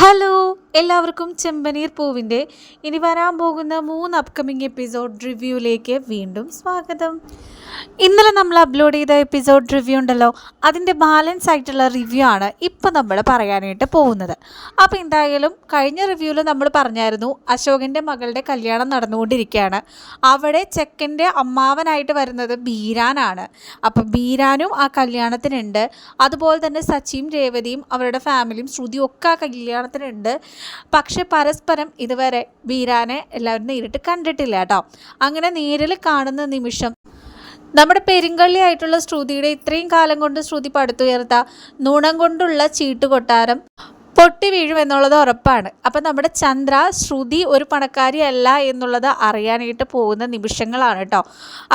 Hello എല്ലാവർക്കും ചെമ്പനീർ പൂവിന്റെ ഇനി വരാൻ പോകുന്ന മൂന്ന് അപ്കമിങ് എപ്പിസോഡ് റിവ്യൂയിലേക്ക് വീണ്ടും സ്വാഗതം. ഇന്നലെ നമ്മൾ അപ്ലോഡ് ചെയ്ത എപ്പിസോഡ് റിവ്യൂ ഉണ്ടല്ലോ അതിന്റെ ബാലൻസ് ആയിട്ടുള്ള റിവ്യൂ ആണ് ഇപ്പോൾ നമ്മൾ പറയാനായിട്ട് പോകുന്നത്. അപ്പോൾ എന്തായാലും കഴിഞ്ഞ റിവ്യൂവിൽ നമ്മൾ പറഞ്ഞായിരുന്നു അശോകന്റെ മകളുടെ കല്യാണം നടന്നുകൊണ്ടിരിക്കുകയാണ്. അവിടെ ചെക്കന്റെ അമ്മാവനായിട്ട് വരുന്നത് ബീരാനാണ് അപ്പോൾ ബീരാനും ആ കല്യാണത്തിനുണ്ട്. അതുപോലെ തന്നെ സച്ചിയും രേവതിയും അവരുടെ ഫാമിലിയും ശ്രുതിയും ഒക്കെ ആ കല്യാണത്തിനുണ്ട്. പക്ഷെ പരസ്പരം ഇതുവരെ ബീരാനെ എല്ലാവരും നേരിട്ട് കണ്ടിട്ടില്ല കേട്ടോ. അങ്ങനെ നേരിൽ കാണുന്ന നിമിഷം നമ്മുടെ പെരുങ്കള്ളിയായിട്ടുള്ള ശ്രുതിയുടെ ഇത്രയും കാലം കൊണ്ട് ശ്രുതി പടുത്തുയർത്ത നുണം കൊണ്ടുള്ള ചീട്ടുകൊട്ടാരം പൊട്ടി വീഴുമെന്നുള്ളത് ഉറപ്പാണ്. അപ്പം നമ്മുടെ ചന്ദ്ര ശ്രുതി ഒരു പണക്കാരിയല്ല എന്നുള്ളത് അറിയാനായിട്ട് പോകുന്ന നിമിഷങ്ങളാണ് കേട്ടോ.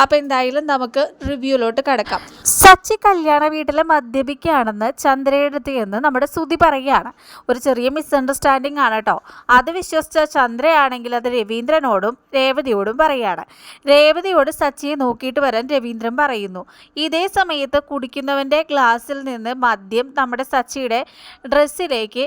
അപ്പം എന്തായാലും നമുക്ക് റിവ്യൂലോട്ട് കിടക്കാം. സച്ചി കല്യാണ വീട്ടിലെ മദ്യപിക്കുകയാണെന്ന് ചന്ദ്രയെടുത്ത് എന്ന് നമ്മുടെ ശ്രുതി പറയുകയാണ്. ഒരു ചെറിയ മിസ്അണ്ടർസ്റ്റാൻഡിങ് ആണ് കേട്ടോ. അത് വിശ്വസിച്ച ചന്ദ്രയാണെങ്കിൽ അത് രവീന്ദ്രനോടും രേവതിയോടും പറയുകയാണ്. രേവതിയോട് സച്ചിയെ നോക്കിയിട്ട് വരാൻ രവീന്ദ്രൻ പറയുന്നു. ഇതേ സമയത്ത് കുടിക്കുന്നവന്റെ ഗ്ലാസ്സിൽ നിന്ന് മദ്യം നമ്മുടെ സച്ചിയുടെ ഡ്രസ്സിലേക്ക്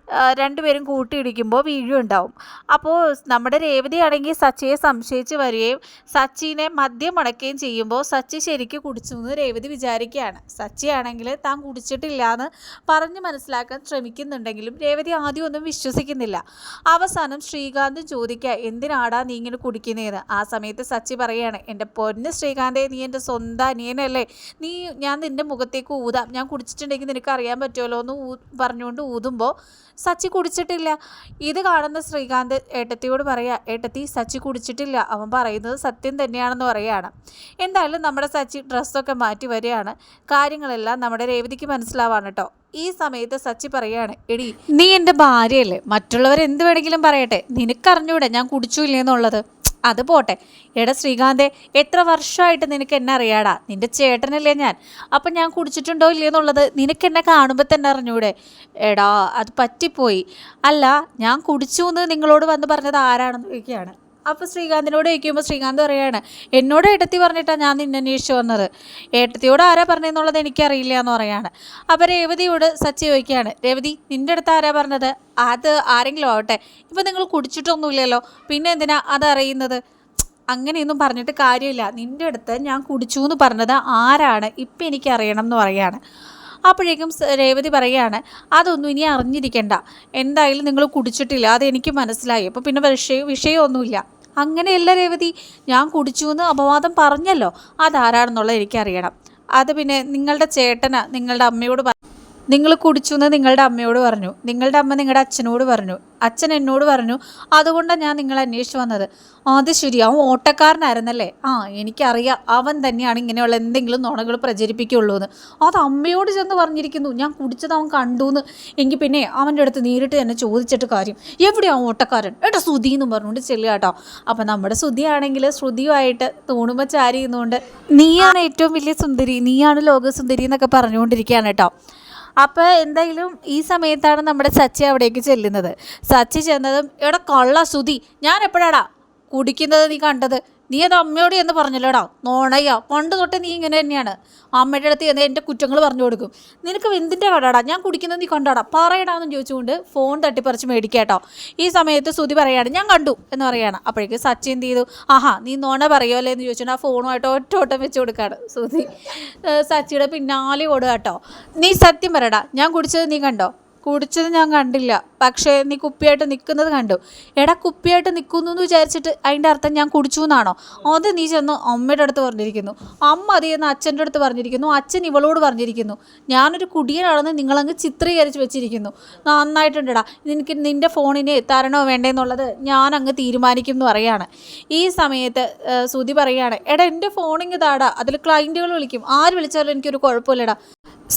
രണ്ടുപേരും കൂട്ടിയിടിക്കുമ്പോൾ വീഴുണ്ടാവും അപ്പോൾ നമ്മുടെ രേവതി ആണെങ്കിൽ സച്ചിയെ സംശയിച്ച് വരികയും സച്ചിനെ മദ്യം അടക്കുകയും ചെയ്യുമ്പോൾ സച്ചി ശരിക്ക് കുടിച്ചു എന്ന് രേവതി വിചാരിക്കുകയാണ്. സച്ചി ആണെങ്കിൽ താൻ കുടിച്ചിട്ടില്ല എന്ന് പറഞ്ഞ് മനസ്സിലാക്കാൻ ശ്രമിക്കുന്നുണ്ടെങ്കിലും രേവതി ആദ്യം ഒന്നും വിശ്വസിക്കുന്നില്ല. അവസാനം ശ്രീകാന്ത് ചോദിക്കുക എന്തിനാടാ നീ ഇങ്ങനെ കുടിക്കുന്നതെന്ന് ആ സമയത്ത് സച്ചി പറയാണ് എന്റെ പൊന്ന് ശ്രീകാന്തേ നീ എന്റെ സ്വന്തം അനിയനല്ലേ. നീ ഞാൻ നിന്റെ മുഖത്തേക്ക് ഊതാം. ഞാൻ കുടിച്ചിട്ടുണ്ടെങ്കിൽ നിനക്ക് അറിയാൻ പറ്റുമല്ലോ എന്ന് ഊ പറഞ്ഞുകൊണ്ട് ഊതുമ്പോൾ സച്ചി കുടിച്ചിട്ടില്ല. ഇത് കാണുന്ന ശ്രീകാന്ത് ഏട്ടത്തിയോട് പറയാ ഏട്ടത്തി സച്ചി കുടിച്ചിട്ടില്ല. അവൻ പറയുന്നത് സത്യം തന്നെയാണെന്ന് പറയാണ്. എന്തായാലും നമ്മുടെ സച്ചി ഡ്രസ്സൊക്കെ മാറ്റി വരികയാണ്. കാര്യങ്ങളെല്ലാം നമ്മുടെ രേവതിക്ക് മനസ്സിലാവാണ് കേട്ടോ ഈ സമയത്ത് സച്ചി പറയാണ് എടി നീ എന്റെ ഭാര്യയല്ലേ? മറ്റുള്ളവർ എന്ത് വേണമെങ്കിലും പറയട്ടെ. നിനക്കറിഞ്ഞൂടെ ഞാൻ കുടിച്ചു ഇല്ലേന്നുള്ളത് അത് പോട്ടെ. എടാ ശ്രീകാന്തേ എത്ര വർഷമായിട്ട് നിനക്ക് എന്നെ അറിയാടാ? നിന്റെ ചേട്ടനല്ലേ ഞാൻ. അപ്പം ഞാൻ കുടിച്ചിട്ടുണ്ടോ ഇല്ലയെന്നുള്ളത് നിനക്ക് എന്നെ കാണുമ്പോൾ തന്നെ അറിഞ്ഞൂടെ? എടാ അത് പറ്റിപ്പോയി. അല്ല ഞാൻ കുടിച്ചു എന്ന് നിങ്ങളോട് വന്ന് പറഞ്ഞത് ആരാണെന്ന് ചോദിക്കുകയാണ്. അപ്പോൾ ശ്രീകാന്തിനോട് ചോദിക്കുമ്പോൾ ശ്രീകാന്ത് പറയാണ് എന്നോട് ഏട്ടത്തി പറഞ്ഞിട്ടാണ് ഞാൻ നിന്നെ അന്വേഷിച്ച് വന്നത്. ഏട്ടത്തിയോട് ആരാ പറഞ്ഞതെന്നുള്ളത് എനിക്കറിയില്ല എന്ന് പറയാണ്. അപ്പോൾ രേവതിയോട് സച്ചി ചോദിക്കുകയാണ് രേവതി നിന്റെ അടുത്ത് ആരാ പറഞ്ഞത്? അത് ആരെങ്കിലും ആവട്ടെ. ഇപ്പം നിങ്ങൾ കുടിച്ചിട്ടൊന്നുമില്ലല്ലോ. പിന്നെ എന്തിനാ അതറിയുന്നത് അങ്ങനെയൊന്നും പറഞ്ഞിട്ട് കാര്യമില്ല. നിന്റെ അടുത്ത് ഞാൻ കുടിച്ചു എന്ന് പറഞ്ഞത് ആരാണ്? ഇപ്പം എനിക്കറിയണം എന്ന് പറയാണ്. അപ്പോഴേക്കും രേവതി പറയുകയാണ് അതൊന്നും ഇനി അറിഞ്ഞിരിക്കേണ്ട. എന്തായാലും നിങ്ങൾ കുടിച്ചിട്ടില്ല. അത് എനിക്ക് മനസ്സിലായി. അപ്പോൾ പിന്നെ വിഷയം വിഷയമൊന്നുമില്ല. അങ്ങനെയല്ല രേവതി. ഞാൻ കുടിച്ചു എന്ന് അപവാദം പറഞ്ഞല്ലോ. അതാരാണെന്നുള്ളത് എനിക്കറിയണം. അത് പിന്നെ നിങ്ങളുടെ ചേട്ടനാ നിങ്ങളുടെ അമ്മയോട് നിങ്ങൾ കുടിച്ചു എന്ന് നിങ്ങളുടെ അമ്മയോട് പറഞ്ഞു. നിങ്ങളുടെ അമ്മ നിങ്ങളുടെ അച്ഛനോട് പറഞ്ഞു. അച്ഛൻ എന്നോട് പറഞ്ഞു അതുകൊണ്ടാണ് ഞാൻ നിങ്ങൾ അന്വേഷിച്ച് വന്നത്. അത് ശരി അവൻ ഓട്ടക്കാരനായിരുന്നല്ലേ? ആ എനിക്കറിയാം. അവൻ തന്നെയാണ് ഇങ്ങനെയുള്ള എന്തെങ്കിലും നുണകൾ പ്രചരിപ്പിക്കുള്ളൂ എന്ന് അത് അമ്മയോട് ചെന്ന് പറഞ്ഞിരിക്കുന്നു. ഞാൻ കുടിച്ചത് അവൻ കണ്ടു എന്ന് എങ്കിൽ പിന്നെ അവന്റെ അടുത്ത് നേരിട്ട് തന്നെ ചോദിച്ചിട്ട് കാര്യം. എവിടെയാ ഓട്ടക്കാരൻ? ഏട്ടാ ശ്രുതി എന്ന് പറഞ്ഞുകൊണ്ട് ചെല്ലുക കേട്ടോ. അപ്പം നമ്മുടെ ശ്രുതിയാണെങ്കിൽ ശ്രുതിയുമായിട്ട് തൂണുമ്പോൾ ചാരി നിന്നുകൊണ്ട് നീയാണ് ഏറ്റവും വലിയ സുന്ദരി. നീയാണ് ലോകസുന്ദരി എന്നൊക്കെ പറഞ്ഞുകൊണ്ടിരിക്കുകയാണ് കേട്ടോ. അപ്പോൾ എന്തെങ്കിലും ഈ സമയത്താണ് നമ്മുടെ സച്ചി അവിടേക്ക് ചെല്ലുന്നത്. സച്ചി ചെന്നതും ഇവിടെ കൊള്ള സുതി ഞാൻ എപ്പോഴാടാ കുടിക്കുന്നത് നീ കണ്ടത്? നീ അത് അമ്മയോട് എന്ന് പറഞ്ഞല്ലോടാ. നോണയ്യ പണ്ട് തൊട്ടേ നീ ഇങ്ങനെ തന്നെയാണ്. അമ്മയുടെ അടുത്ത് ചെന്ന് എന്റെ കുറ്റങ്ങൾ പറഞ്ഞു കൊടുക്കും. നിനക്ക് എന്തിന്റെ കടാടാ? ഞാൻ കുടിക്കുന്നത് നീ കണ്ടാടാ. പറയടാന്ന് ചോദിച്ചുകൊണ്ട് ഫോൺ തട്ടിപ്പറിച്ച് മേടിക്കാട്ടോ. ഈ സമയത്ത് സുതി പറയാണ് ഞാൻ കണ്ടു എന്ന് പറയാണ്. അപ്പോഴേക്ക് സച്ചി എന്ത് ചെയ്തു? ആഹാ നീ നോണ പറയുമല്ലേ എന്ന് ചോദിച്ചുകൊണ്ട് ആ ഫോണുമായിട്ട് ഒറ്റ ഓട്ടം വെച്ച് കൊടുക്കാണ് സുതി സച്ചിയുടെ പിന്നാലെ ഓടുക കേട്ടോ. നീ സത്യം പറയടാ ഞാൻ കുടിച്ചത് നീ കണ്ടോ? കുടിച്ചത് ഞാൻ കണ്ടില്ല. പക്ഷേ നീ കുപ്പിയായിട്ട് നിൽക്കുന്നത് കണ്ടു. എടാ കുപ്പിയായിട്ട് നിൽക്കുന്നു എന്ന് വിചാരിച്ചിട്ട് അതിന്റെ അർത്ഥം ഞാൻ കുടിച്ചു എന്നാണോ അത് നീ ചെന്ന് അമ്മയുടെ അടുത്ത് പറഞ്ഞിരിക്കുന്നു. അമ്മ അത് ചെന്ന് അച്ഛന്റെ അടുത്ത് പറഞ്ഞിരിക്കുന്നു. അച്ഛൻ ഇവളോട് പറഞ്ഞിരിക്കുന്നു. ഞാനൊരു കുടിയനാണെന്ന് നിങ്ങളങ്ങ് ചിത്രീകരിച്ച് വെച്ചിരിക്കുന്നു. നന്നായിട്ടുണ്ടടാ. നിനക്ക് നിന്റെ ഫോണിന് തരണോ വേണ്ടേന്നുള്ളത് ഞാൻ അങ്ങ് തീരുമാനിക്കും എന്ന് പറയാണ്. ഈ സമയത്ത് സുതി പറയുകയാണ് എടാ എന്റെ ഫോണിങ് താടാ. അതിൽ ക്ലയന്റുകൾ വിളിക്കും. ആര് വിളിച്ചാലും എനിക്കൊരു കുഴപ്പമില്ലടാ.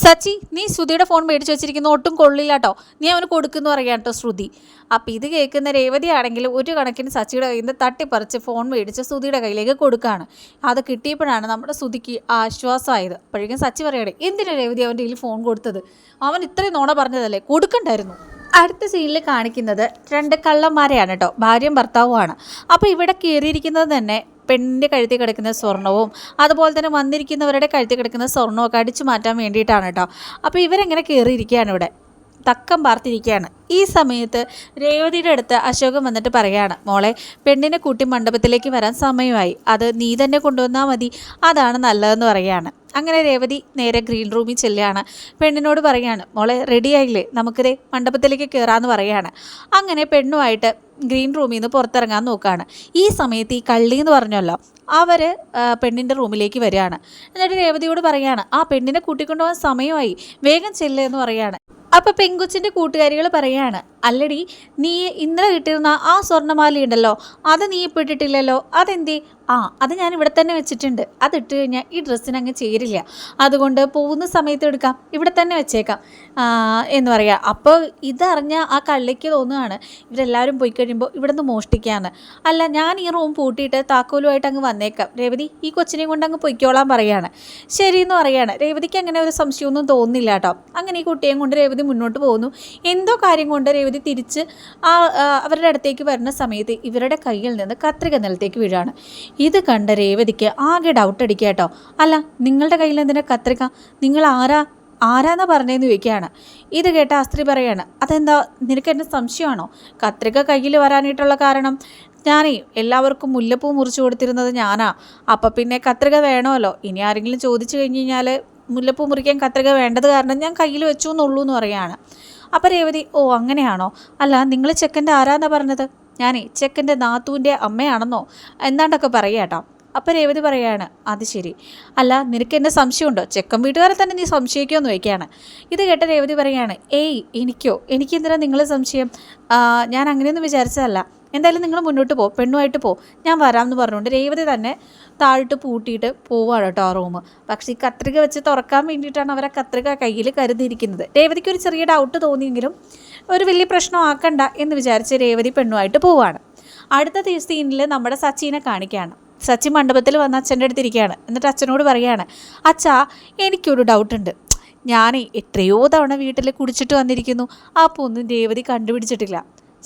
സച്ചി നീ ശ്രുതിയുടെ ഫോൺ മേടിച്ച് വെച്ചിരിക്കുന്ന ഒട്ടും കൊള്ളില്ല കേട്ടോ നീ അവന് കൊടുക്കുന്നു പറയാം കേട്ടോ ശ്രുതി. അപ്പം ഇത് കേൾക്കുന്ന രേവതി ആണെങ്കിൽ ഒരു കണക്കിന് സച്ചിയുടെ കയ്യിൽ നിന്ന് തട്ടിപ്പറിച്ച് ഫോൺ മേടിച്ച് ശ്രുതിയുടെ കയ്യിലേക്ക് കൊടുക്കുകയാണ് അത് കിട്ടിയപ്പോഴാണ് നമ്മുടെ ശ്രുതിക്ക് ആശ്വാസമായത്. അപ്പോഴേക്കും സച്ചി പറയണേ എന്തിനാണ് രേവതി അവന്റെ കയ്യിൽ ഫോൺ കൊടുത്തത്? അവൻ ഇത്രയും നോണ പറഞ്ഞതല്ലേ? കൊടുക്കണ്ടായിരുന്നു. അടുത്ത സീനിൽ കാണിക്കുന്നത് രണ്ട് കള്ളന്മാരെയാണ് കേട്ടോ ഭാര്യയും ഭർത്താവുമാണ്. അപ്പോൾ ഇവിടെ കയറിയിരിക്കുന്നത് തന്നെ പെണ്ണിന്റെ കഴുത്തിൽ കിടക്കുന്ന സ്വർണവും അതുപോലെ തന്നെ വന്നിരിക്കുന്നവരുടെ കഴുത്തിൽ കിടക്കുന്ന സ്വർണവും ഒക്കെ അടിച്ചു മാറ്റാൻ വേണ്ടിയിട്ടാണ് കേട്ടോ. അപ്പോൾ ഇവരെങ്ങനെ കയറിയിരിക്കുകയാണ് ഇവിടെ? തക്കം പാർത്തിരിക്കുകയാണ്. ഈ സമയത്ത് രേവതിയുടെ അടുത്ത് അശോകൻ വന്നിട്ട് പറയുകയാണ് മോളെ പെണ്ണിനെ കൂട്ടി മണ്ഡപത്തിലേക്ക് വരാൻ സമയമായി. അത് നീ തന്നെ കൊണ്ടുവന്നാൽ മതി. അതാണ് നല്ലതെന്ന് പറയുകയാണ്. അങ്ങനെ രേവതി നേരെ ഗ്രീൻ റൂമിൽ ചെല്ലുകയാണ്. പെണ്ണിനോട് പറയാണ് മോളെ റെഡിയായില്ലേ നമുക്കിതേ മണ്ഡപത്തിലേക്ക് കയറാമെന്ന് പറയാണ് അങ്ങനെ പെണ്ണുമായിട്ട് ഗ്രീൻ റൂമിൽ നിന്ന് പുറത്തിറങ്ങാൻ നോക്കുകയാണ്. ഈ സമയത്ത് ഈ കള്ളി എന്ന് പറഞ്ഞല്ലോ അവർ പെണ്ണിന്റെ റൂമിലേക്ക് വരികയാണ്. എന്നിട്ട് രേവതിയോട് പറയാണ് ആ പെണ്ണിനെ കൂട്ടിക്കൊണ്ടുപോകാൻ സമയമായി. വേഗം ചെല്ലുക എന്ന് പറയാണ് അപ്പോൾ പെങ്കുച്ചിന്റെ കൂട്ടുകാരികൾ പറയാണ് അല്ലടി നീ ഇന്നലെ കിട്ടിയിരുന്ന ആ സ്വർണമാലയുണ്ടല്ലോ അത് നീ ഇപ്പിട്ടിട്ടില്ലല്ലോ അതെന്തേ? ആ അത് ഞാൻ ഇവിടെ തന്നെ വെച്ചിട്ടുണ്ട്. അതിട്ട് കഴിഞ്ഞാൽ ഈ ഡ്രസ്സിന് അങ്ങ് ചേരില്ല. അതുകൊണ്ട് പോകുന്ന സമയത്ത് എടുക്കാം. ഇവിടെ തന്നെ വെച്ചേക്കാം. എന്ന് പറയുക അപ്പോൾ ഇതറിഞ്ഞ ആ കള്ളിക്ക് തോന്നുകയാണ് ഇവരെല്ലാവരും പോയി കഴിയുമ്പോൾ ഇവിടെ നിന്ന് മോഷ്ടിക്കാന്ന്. അല്ല ഞാൻ ഈ റൂം പൂട്ടിയിട്ട് താക്കോലുമായിട്ട് അങ്ങ് വന്നേക്കാം. രേവതി ഈ കൊച്ചിനെയും കൊണ്ട് അങ്ങ് പൊയ്ക്കോളാൻ പറയുകയാണ് ശരി എന്ന് പറയാണ്. രേവതിക്ക് അങ്ങനെ ഒരു സംശയമൊന്നും തോന്നുന്നില്ല കേട്ടോ. അങ്ങനെ ഈ കുട്ടിയെയും കൊണ്ട് രേവതി മുന്നോട്ട് പോകുന്നു. എന്തോ കാര്യം കൊണ്ട് രേവതി തിരിച്ച് ആ, അവരുടെ അടുത്തേക്ക് വരുന്ന സമയത്ത് ഇവരുടെ കയ്യിൽ നിന്ന് കത്രിക നിലത്തേക്ക് വീഴാണ്. ഇത് കണ്ട രേവതിക്ക് ആകെ ഡൗട്ട് അടിക്കുക കേട്ടോ. അല്ല നിങ്ങളുടെ കയ്യിൽ എന്തിനാ കത്രിക? നിങ്ങൾ ആരാ? ആരാന്നാ പറഞ്ഞതെന്ന് ചോദിക്കുകയാണ്. ഇത് കേട്ട ആ സ്ത്രീ പറയാണ് അതെന്താ? നിനക്ക് എന്നെ സംശയമാണോ? കത്രിക കയ്യിൽ വരാനായിട്ടുള്ള കാരണം? ഞാനേ എല്ലാവർക്കും മുല്ലപ്പൂ മുറിച്ചു കൊടുത്തിരുന്നത് ഞാനാ. അപ്പം പിന്നെ കത്രിക വേണമല്ലോ. ഇനി ആരെങ്കിലും ചോദിച്ചു കഴിഞ്ഞ് കഴിഞ്ഞാൽ മുല്ലപ്പൂ മുറിക്കാൻ കത്രിക വേണ്ടത് കാരണം ഞാൻ കയ്യിൽ വെച്ചു എന്നുള്ളൂ എന്ന് പറയാണ്. അപ്പം രേവതി ഓ അങ്ങനെയാണോ? അല്ല നിങ്ങൾ ചെക്കന്റെ ആരാന്നാ പറഞ്ഞത്? ഞാനേ ചെക്കന്റെ നാത്തൂന്റെ അമ്മയാണെന്നോ? എന്താണ്ടൊക്കെ പറയുക കേട്ടോ. അപ്പം രേവതി പറയാണ് അത് ശരി. അല്ല നിനക്ക് എന്നെ സംശയമുണ്ടോ? ചെക്കൻ വീട്ടുകാരെ തന്നെ നീ സംശയിക്കുമെന്ന് വയ്ക്കുകയാണ് ഇത് കേട്ട രേവതി പറയാണ് ഏയ് എനിക്കോ? എനിക്കെന്തിനാ നിങ്ങൾ സംശയം? ഞാൻ അങ്ങനെയൊന്നും വിചാരിച്ചതല്ല. എന്തായാലും നിങ്ങൾ മുന്നോട്ട് പോ പെണ്ണുമായിട്ട് പോ. ഞാൻ വരാമെന്ന് പറഞ്ഞുകൊണ്ട് രേവതി തന്നെ താഴിട്ട് പൂട്ടിയിട്ട് പോവാണ് കേട്ടോ ആ റൂം. പക്ഷേ ഈ കത്രിക വെച്ച് തുറക്കാൻ വേണ്ടിയിട്ടാണ് അവർ ആ കത്രിക കയ്യിൽ കരുതിയിരിക്കുന്നത്. രേവതിക്ക് ഒരു ചെറിയ ഡൗട്ട് തോന്നിയെങ്കിലും ഒരു വലിയ പ്രശ്നം ആക്കണ്ട എന്ന് വിചാരിച്ച് രേവതി പെണ്ണുമായിട്ട് പോവാണ്. അടുത്ത സീനിൽ നമ്മുടെ സച്ചിനെ കാണിക്കുകയാണ്. സച്ചിൻ മണ്ഡപത്തിൽ വന്ന് അച്ഛന്റെ അടുത്തിരിക്കുകയാണ് എന്നിട്ട് അച്ഛനോട് പറയുകയാണ് അച്ഛാ എനിക്കൊരു ഡൗട്ടുണ്ട് ഞാൻ എത്രയോ തവണ വീട്ടിൽ കുടിച്ചിട്ട് വന്നിരിക്കുന്നു. അപ്പോൾ ഒന്നും രേവതി കണ്ടുപിടിച്ചിട്ടില്ല.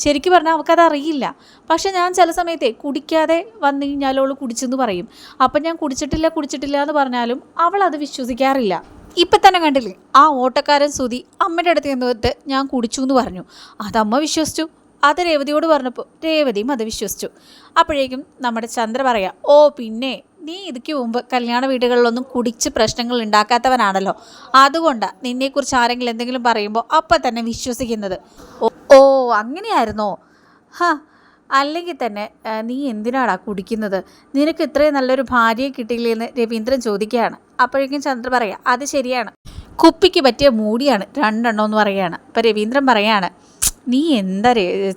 ശരിക്കും പറഞ്ഞാൽ അവൾക്കത് അറിയില്ല. പക്ഷെ ഞാൻ ചില സമയത്തെ കുടിക്കാതെ വന്നു കഴിഞ്ഞാൽ അവൾ കുടിച്ചെന്ന് പറയും. അപ്പം ഞാൻ കുടിച്ചിട്ടില്ല കുടിച്ചിട്ടില്ല എന്ന് പറഞ്ഞാലും അവൾ അത് വിശ്വസിക്കാറില്ല. ഇപ്പം തന്നെ കണ്ടില്ലേ ആ ഓട്ടക്കാരൻ സുതി അമ്മയുടെ അടുത്ത് നിന്നിട്ട് ഞാൻ കുടിച്ചു എന്ന് പറഞ്ഞു. അതമ്മ വിശ്വസിച്ചു. അത് രേവതിയോട് പറഞ്ഞപ്പോൾ രേവതിയും അത് വിശ്വസിച്ചു. അപ്പോഴേക്കും നമ്മുടെ ചന്ദ്ര പറയാം ഓ പിന്നെ നീ ഇതിക്ക് മുമ്പ് കല്യാണ വീടുകളിലൊന്നും കുടിച്ച് പ്രശ്നങ്ങൾ ഉണ്ടാക്കാത്തവനാണല്ലോ. അതുകൊണ്ടാണ് നിന്നെക്കുറിച്ച് ആരെങ്കിലും എന്തെങ്കിലും പറയുമ്പോൾ അപ്പം തന്നെ വിശ്വസിക്കുന്നത്. ഓ അങ്ങനെയായിരുന്നോ? ഹാ അല്ലെങ്കിൽ തന്നെ നീ എന്തിനാടാ കുടിക്കുന്നത്? നിനക്ക് ഇത്രയും നല്ലൊരു ഭാര്യയെ കിട്ടിയില്ലേ എന്ന് രവീന്ദ്രൻ ചോദിക്കുകയാണ്. അപ്പോഴേക്കും ചന്ദ്ര പറയാം അത് ശരിയാണ്. കുപ്പിക്ക് പറ്റിയ മൂടിയാണ് രണ്ടെണ്ണം എന്ന് പറയുകയാണ്. അപ്പം രവീന്ദ്രൻ പറയാണ് നീ എന്താ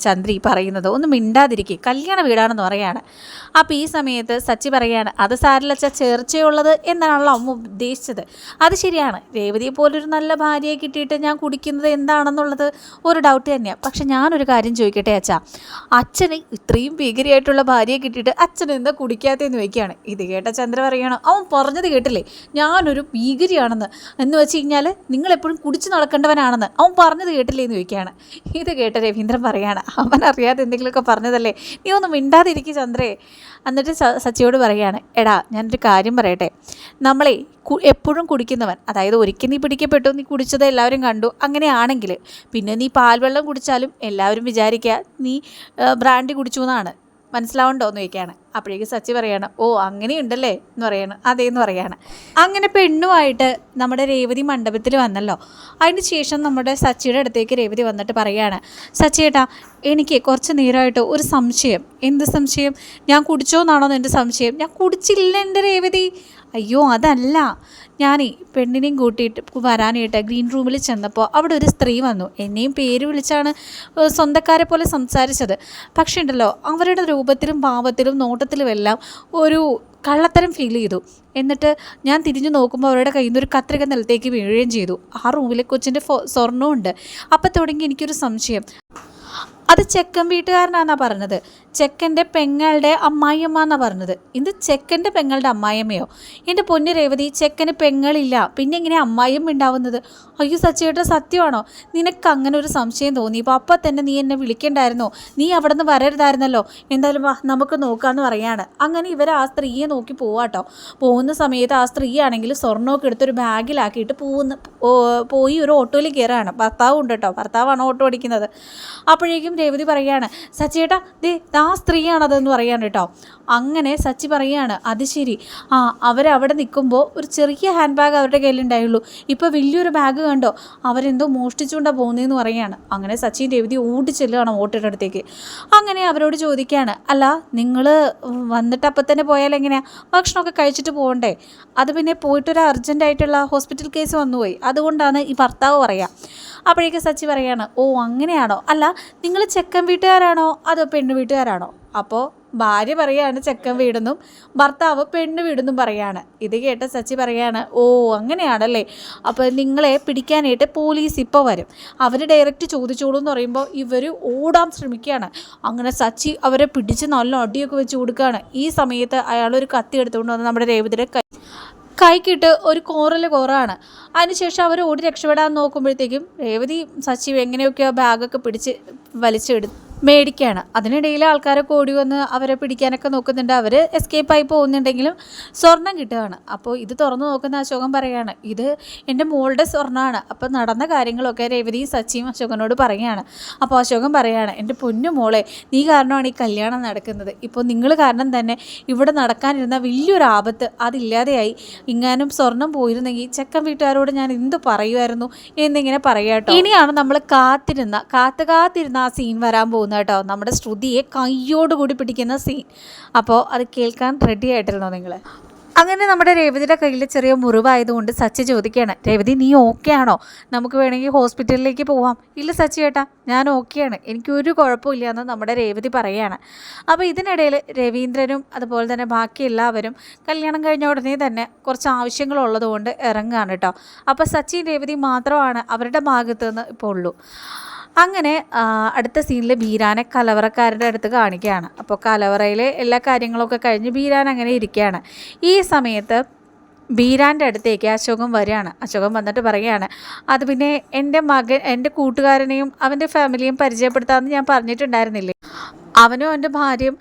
ചന്ദ്രി പറയുന്നത്? ഒന്ന് മിണ്ടാതിരിക്കുക കല്യാണ വീടാണെന്ന് പറയാണ്. അപ്പോൾ ഈ സമയത്ത് സച്ചി പറയാണ് അത് സാരിലച്ച ചേർച്ചയുള്ളത് എന്നാണല്ലോ അമ്മ ഉദ്ദേശിച്ചത്. അത് ശരിയാണ്. രേവതിയെ പോലൊരു നല്ല ഭാര്യയെ കിട്ടിയിട്ട് ഞാൻ കുടിക്കുന്നത് എന്താണെന്നുള്ളത് ഒരു ഡൗട്ട് തന്നെയാണ് പക്ഷെ ഞാനൊരു കാര്യം ചോദിക്കട്ടെ അച്ഛാ? അച്ഛന് ഇത്രയും ഭീകരയായിട്ടുള്ള ഭാര്യയെ കിട്ടിയിട്ട് അച്ഛൻ എന്താ കുടിക്കാത്തതെന്ന് ചോദിക്കുകയാണ്. ഇത് കേട്ട ചന്ദ്ര പറയുകയാണ് അവൻ പറഞ്ഞത് കേട്ടില്ലേ? ഞാനൊരു ഭീകരിയാണെന്ന്. എന്ന് വെച്ച് കഴിഞ്ഞാൽ നിങ്ങളെപ്പോഴും കുടിച്ചു നടക്കേണ്ടവനാണെന്ന്. അവൻ പറഞ്ഞത് കേട്ടില്ലേ എന്ന് ചോദിക്കുകയാണ്. ഇത് കേട്ട രവീന്ദ്രൻ പറയാണ് അവൻ അറിയാതെ എന്തെങ്കിലുമൊക്കെ പറഞ്ഞതല്ലേ? നീ ഒന്ന് മിണ്ടാതിരിക്കും ചന്ദ്രേ. എന്നിട്ട് സച്ചിയോട് പറയാണ് എടാ ഞാനൊരു കാര്യം പറയട്ടെ. നമ്മളെ എപ്പോഴും കുടിക്കുന്നവൻ അതായത് ഒരിക്കൽ നീ പിടിക്കപ്പെട്ടു നീ കുടിച്ചത് എല്ലാവരും കണ്ടു അങ്ങനെയാണെങ്കിൽ പിന്നെ നീ പാൽവെള്ളം കുടിച്ചാലും എല്ലാവരും വിചാരിക്കുക നീ ബ്രാൻഡി കുടിച്ചു എന്നാണ്. മനസ്സിലാവണ്ടോ എന്ന് ചോദിക്കുകയാണ്. അപ്പോഴേക്ക് സച്ചി പറയാണ് ഓ അങ്ങനെയുണ്ടല്ലേ? എന്ന് പറയാണ് അതേന്ന് പറയാണ്. അങ്ങനെ പെണ്ണുമായിട്ട് നമ്മുടെ രേവതി മണ്ഡപത്തിൽ വന്നല്ലോ. അതിന് ശേഷം നമ്മുടെ സച്ചിയുടെ അടുത്തേക്ക് രേവതി വന്നിട്ട് പറയാണ് സച്ചിയേട്ടാ എനിക്ക് കുറച്ച് നേരമായിട്ട് ഒരു സംശയം. എന്ത് സംശയം? ഞാൻ കുടിച്ചോ എന്നാണോ എന്റെ സംശയം? ഞാൻ കുടിച്ചില്ല എന്റെ രേവതി. അയ്യോ അതല്ല. ഞാനേ പെണ്ണിനെയും കൂട്ടിയിട്ട് വരാനായിട്ട് ഗ്രീൻ റൂമിൽ ചെന്നപ്പോൾ അവിടെ ഒരു സ്ത്രീ വന്നു. എന്നെയും പേര് വിളിച്ചാണ് സ്വന്തക്കാരെ പോലെ സംസാരിച്ചത്. പക്ഷേ ഉണ്ടല്ലോ അവരുടെ രൂപത്തിലും ഭാവത്തിലും നോട്ടത്തിലും എല്ലാം ഒരു കള്ളത്തരം ഫീൽ ചെയ്തു. എന്നിട്ട് ഞാൻ തിരിഞ്ഞു നോക്കുമ്പോൾ അവരുടെ കയ്യിൽ നിന്ന് ഒരു കത്രിക നിലത്തേക്ക് വീഴുകയും ചെയ്തു. ആ റൂമിലെ കൊച്ചിന്റെ ഫോ സ്വർണമുണ്ട് അപ്പം തുടങ്ങി എനിക്കൊരു സംശയം. അത് ചെക്കൻ വീട്ടുകാരനാണെന്നാണ് പറഞ്ഞത്. ചെക്കന്റെ പെങ്ങളുടെ അമ്മായിയമ്മ എന്നാണ് പറഞ്ഞത്. ഇത് ചെക്കന്റെ പെങ്ങളുടെ അമ്മായിയമ്മയോ? എന്റെ പൊന്നു രേവതി ചെക്കന് പെങ്ങളില്ല. പിന്നെ എങ്ങനെ അമ്മായിയമ്മ ഉണ്ടാവുന്നത്? അയ്യോ സച്ചിയുടെ സത്യമാണോ? നിനക്ക് അങ്ങനെ ഒരു സംശയം തോന്നി. ഇപ്പോൾ അപ്പം തന്നെ നീ എന്നെ വിളിക്കണ്ടായിരുന്നു. നീ അവിടെ നിന്ന് വരരുതായിരുന്നല്ലോ. എന്തായാലും വാ നമുക്ക് നോക്കാമെന്ന് പറയാണ്. അങ്ങനെ ഇവർ ആ സ്ത്രീയെ നോക്കി പോവാട്ടോ പോകുന്ന സമയത്ത് ആ സ്ത്രീ ആണെങ്കിൽ സ്വർണമൊക്കെ എടുത്തൊരു ബാഗിലാക്കിയിട്ട് പോകുന്ന പോയി ഒരു ഓട്ടോയിൽ കയറാണ്. ഭർത്താവ് ഉണ്ട് കേട്ടോ ഭർത്താവാണ് ഓട്ടോ ഓടിക്കുന്നത്. അപ്പോഴേക്കും രേവതി പറയാണ് സച്ചിയേട്ടാ ദേ ആ സ്ത്രീയാണതെന്ന് പറയാണ് കേട്ടോ. അങ്ങനെ സച്ചി പറയാണ് അത് ശരി. ആ അവരവിടെ നിൽക്കുമ്പോൾ ഒരു ചെറിയ ഹാൻഡ് ബാഗ് അവരുടെ കയ്യിലുണ്ടായുള്ളൂ. ഇപ്പോൾ വലിയൊരു ബാഗ് കണ്ടോ? അവരെന്തോ മോഷ്ടിച്ചുകൊണ്ടാണ് പോകുന്നതെന്ന് പറയാണ്. അങ്ങനെ സച്ചിൻ രവിതി ഓടി ചെല്ലുകയാണ് ഓട്ടോയുടെ അടുത്തേക്ക്. അങ്ങനെ അവരോട് ചോദിക്കുകയാണ് അല്ല നിങ്ങൾ വന്നിട്ട് അപ്പം തന്നെ പോയാൽ എങ്ങനെയാണ് ഭക്ഷണമൊക്കെ കഴിച്ചിട്ട് പോകണ്ടേ? അത് പിന്നെ പോയിട്ടൊരു അർജന്റായിട്ടുള്ള ഹോസ്പിറ്റൽ കേസ് വന്നുപോയി. അതുകൊണ്ടാണ് ഈ ഭർത്താവ് പറയാം. അപ്പോഴേക്ക് സച്ചി പറയാണ് ഓ അങ്ങനെയാണോ? അല്ല നിങ്ങൾ ചെക്കൻ വീട്ടുകാരാണോ അതോ പെണ്ണ് വീട്ടുകാരാണോ? അപ്പോൾ ഭാര്യ പറയാണ് ചെക്കൻ വീടെന്നും ഭർത്താവ് പെണ്ണ് വീടെന്നും പറയാണ്. ഇത് കേട്ട സച്ചി പറയാണ് ഓ അങ്ങനെയാണല്ലേ? അപ്പോൾ നിങ്ങളെ പിടിക്കാനായിട്ട് പോലീസ് ഇപ്പോൾ വരും. അവർ ഡയറക്റ്റ് ചോദിച്ചോളൂ എന്ന് പറയുമ്പോൾ ഇവർ ഓടാൻ ശ്രമിക്കുകയാണ്. അങ്ങനെ സച്ചി അവരെ പിടിച്ച് നല്ല അടിയൊക്കെ വെച്ച് കൊടുക്കുകയാണ്. ഈ സമയത്ത് അയാൾ ഒരു കത്തി എടുത്തുകൊണ്ട് വന്ന് നമ്മുടെ രേവതിയുടെ കൈ കൈക്കിട്ട് ഒരു കോറൽ കോറാണ്. അതിനുശേഷം അവർ ഓടി രക്ഷപ്പെടാൻ നോക്കുമ്പോഴത്തേക്കും രേവതി സച്ചിവ് എങ്ങനെയൊക്കെയോ ബാഗൊക്കെ പിടിച്ച് വലിച്ചെടുത്ത് മേടിക്കുകയാണ് അതിനിടയിൽ ആൾക്കാരൊക്കെ ഓടി വന്ന് അവരെ പിടിക്കാനൊക്കെ നോക്കുന്നുണ്ട്. അവർ എസ്കേപ്പായി പോകുന്നുണ്ടെങ്കിലും സ്വർണം കിട്ടുകയാണ്. അപ്പോൾ ഇത് തുറന്നു നോക്കുന്ന അശോകൻ പറയുകയാണ് ഇത് എന്റെ മോളുടെ സ്വർണമാണ് അപ്പോൾ നടന്ന കാര്യങ്ങളൊക്കെ രേവതിയും സച്ചിയും അശോകനോട് പറയുകയാണ്. അപ്പോൾ അശോകൻ പറയുകയാണ് എന്റെ പൊന്നു മോളെ നീ കാരണമാണ് ഈ കല്യാണം നടക്കുന്നത്. ഇപ്പോൾ നിങ്ങൾ കാരണം തന്നെ ഇവിടെ നടക്കാനിരുന്ന വലിയൊരു ആപത്ത് അതില്ലാതെയായി. ഇങ്ങാനും സ്വർണം പോയിരുന്നെങ്കിൽ ചെക്കൻ വീട്ടുകാരോട് ഞാൻ എന്ത് പറയുമായിരുന്നു? എന്നിങ്ങനെ പറയാട്ടോ ഇനിയാണ് നമ്മൾ കാത്തിരുന്ന കാത്ത് കാത്തിരുന്ന ആ സീൻ വരാൻ പോകുന്നത്. കേട്ടോ. നമ്മുടെ ശ്രുതിയെ കയ്യോടുകൂടി പിടിക്കുന്ന സീൻ അപ്പോൾ അത് കേൾക്കാൻ റെഡി ആയിട്ടിരുന്നോ നിങ്ങൾ അങ്ങനെ നമ്മുടെ രേവതിയുടെ കയ്യിൽ ചെറിയ മുറിവായതുകൊണ്ട് സച്ചി ചോദിക്കുകയാണ് രേവതി നീ ഓക്കെ ആണോ? നമുക്ക് വേണമെങ്കിൽ ഹോസ്പിറ്റലിലേക്ക് പോവാം. ഇല്ല സച്ചി ചേട്ടാ ഞാൻ ഓക്കെയാണ് എനിക്കൊരു കുഴപ്പമില്ല എന്ന് നമ്മുടെ രേവതി പറയുകയാണ്. അപ്പോൾ ഇതിനിടയിൽ രവീന്ദ്രനും അതുപോലെ തന്നെ ബാക്കി എല്ലാവരും കല്യാണം കഴിഞ്ഞ ഉടനെ തന്നെ കുറച്ച് ആവശ്യങ്ങളുള്ളതുകൊണ്ട് ഇറങ്ങുകയാണ് കേട്ടോ. അപ്പോൾ സച്ചിൻ രേവതി മാത്രമാണ് അവരുടെ ഭാഗത്തുനിന്ന് ഇപ്പോൾ ഉള്ളൂ. അങ്ങനെ അടുത്ത സീനിൽ ബീരാനെ കലവറക്കാരുടെ അടുത്ത് കാണിക്കുകയാണ്. അപ്പോൾ കലവറയിലെ എല്ലാ കാര്യങ്ങളൊക്കെ കഴിഞ്ഞ് ബീരാൻ അങ്ങനെ ഇരിക്കുകയാണ്. ഈ സമയത്ത് ബീരാന്റെ അടുത്തേക്ക് അശോകം വരികയാണ്. അശോകം വന്നിട്ട് പറയുകയാണ് അത് പിന്നെ എന്റെ മകൻ എന്റെ കൂട്ടുകാരനെയും അവന്റെ ഫാമിലിയും പരിചയപ്പെടുത്താമെന്ന് ഞാൻ പറഞ്ഞിട്ടുണ്ടായിരുന്നില്ലേ? അവനും അവന്റെ ഭാര്യയും